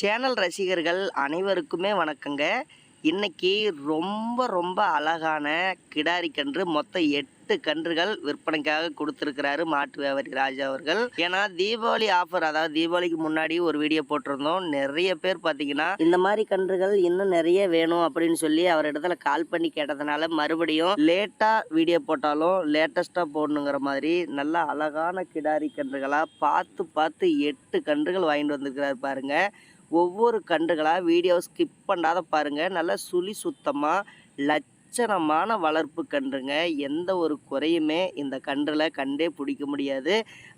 Channel ரசிகர்கள் அனைவருக்குமே வணக்கங்க. இன்றைக்கி ரொம்ப ரொம்ப அழகான கிடாரி கன்று மொத்தம் எட்டு கன்றுகள் விற்பனைக்காக கொடுத்துருக்கிறாரு மாட்டு வியாபாரி ராஜா அவர்கள். ஏன்னா தீபாவளி ஆஃபர் அதாவது தீபாவளிக்கு முன்னாடி ஒரு வீடியோ போட்டிருந்தோம். நிறைய பேர் பார்த்தீங்கன்னா இந்த மாதிரி கன்றுகள் இன்னும் நிறைய வேணும் அப்படின்னு சொல்லி அவர் இடத்துல கால் பண்ணி கேட்டதுனால மறுபடியும் லேட்டாக வீடியோ போட்டாலும் லேட்டஸ்ட்டாக போடணுங்கிற மாதிரி நல்ல அழகான கிடாரி கன்றுகளாக பார்த்து பார்த்து எட்டு கன்றுகள் வாங்கிட்டு வந்திருக்கிறாரு பாருங்கள் ஒவ்வொரு கன்றுகளாக வீடியோ ஸ்கிப் பண்ணாத பாருங்கள் நல்ல சுழி சுத்தமாக லட்சணமான வளர்ப்பு கன்றுங்க. எந்த ஒரு குறையுமே இந்த கன்றில் கண்டே பிடிக்க முடியாது.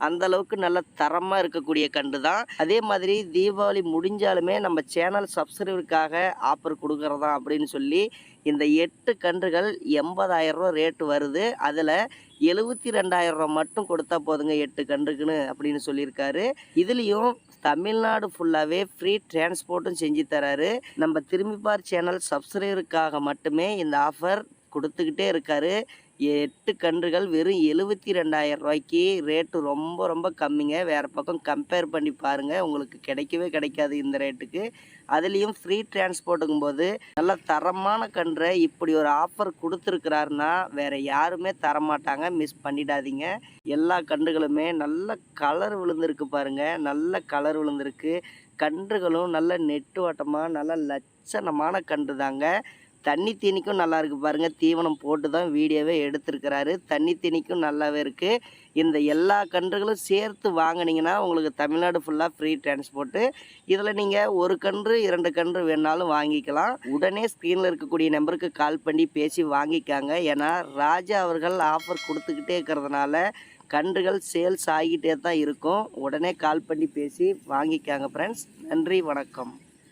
அந்த அளவுக்கு நல்ல தரமாக இருக்கக்கூடிய கன்று தான் அதே மாதிரி தீபாவளி முடிஞ்சாலுமே நம்ம சேனல் சப்ஸ்கிரைபருக்காக ஆஃபர் கொடுக்குறதா அப்படின்னு சொல்லி இந்த எட்டு கன்றுகள் எண்பதாயிரம் ரூபா ரேட்டு வருது. அதில் எழுபத்தி ரெண்டாயிரம் ரூபா மட்டும் கொடுத்தா போதுங்க எட்டு கன்றுக்குன்னு அப்படின்னு சொல்லியிருக்காரு. இதுலேயும் தமிழ்நாடு ஃபுல்லாகவே ஃப்ரீ டிரான்ஸ்போர்ட்டும் செஞ்சு தராரு. நம்ம திரும்பிப்பார் சேனல் சப்ஸ்கிரைபருக்காக மட்டுமே இந்த ஆஃபர் கொடுத்துக்கிட்டே இருக்காரு. எட்டு கன்றுகள் வெறும் எழுபத்தி ரெண்டாயிரம் ரூபாய்க்கு ரேட்டு ரொம்ப ரொம்ப கம்மிங்க. வேறு பக்கம் கம்பேர் பண்ணி பாருங்கள் உங்களுக்கு கிடைக்கவே கிடைக்காது இந்த ரேட்டுக்கு அதுலேயும் ஃப்ரீ டிரான்ஸ்போர்ட்டுங்கும் போது நல்ல தரமான கன்றை இப்படி ஒரு ஆஃபர் கொடுத்துருக்கிறாருன்னா வேறு யாருமே தரமாட்டாங்க. மிஸ் பண்ணிடாதீங்க. எல்லா கன்றுகளுமே நல்ல கலர் விழுந்திருக்கு பாருங்கள் நல்ல கலர் விழுந்திருக்கு. கன்றுகளும் நல்ல நெட்டு ஓட்டமாக நல்ல லட்சணமான கன்று தாங்க தண்ணி தீனிக்கும் நல்லா இருக்குது பாருங்கள் தீவனம் போட்டு தான் வீடியோவே எடுத்திருக்கிறாரு. தண்ணி தீனிக்கும் நல்லாவே இருக்குது இந்த எல்லா கன்றுகளும் சேர்த்து வாங்குனீங்கன்னா உங்களுக்கு தமிழ்நாடு ஃபுல்லாக ஃப்ரீ டிரான்ஸ்போர்ட்டு இதில் நீங்கள் ஒரு கன்று இரண்டு கன்று வேணாலும் வாங்கிக்கலாம். உடனே ஸ்க்ரீனில் இருக்கக்கூடிய நம்பருக்கு கால் பண்ணி பேசி வாங்கிக்காங்க. ஏன்னா ராஜா அவர்கள் ஆஃபர் கொடுத்துக்கிட்டே இருக்கிறதுனால கன்றுகள் சேல்ஸ் ஆகிட்டே தான் இருக்கும். உடனே கால் பண்ணி பேசி வாங்கிக்காங்க ஃப்ரெண்ட்ஸ் நன்றி வணக்கம்.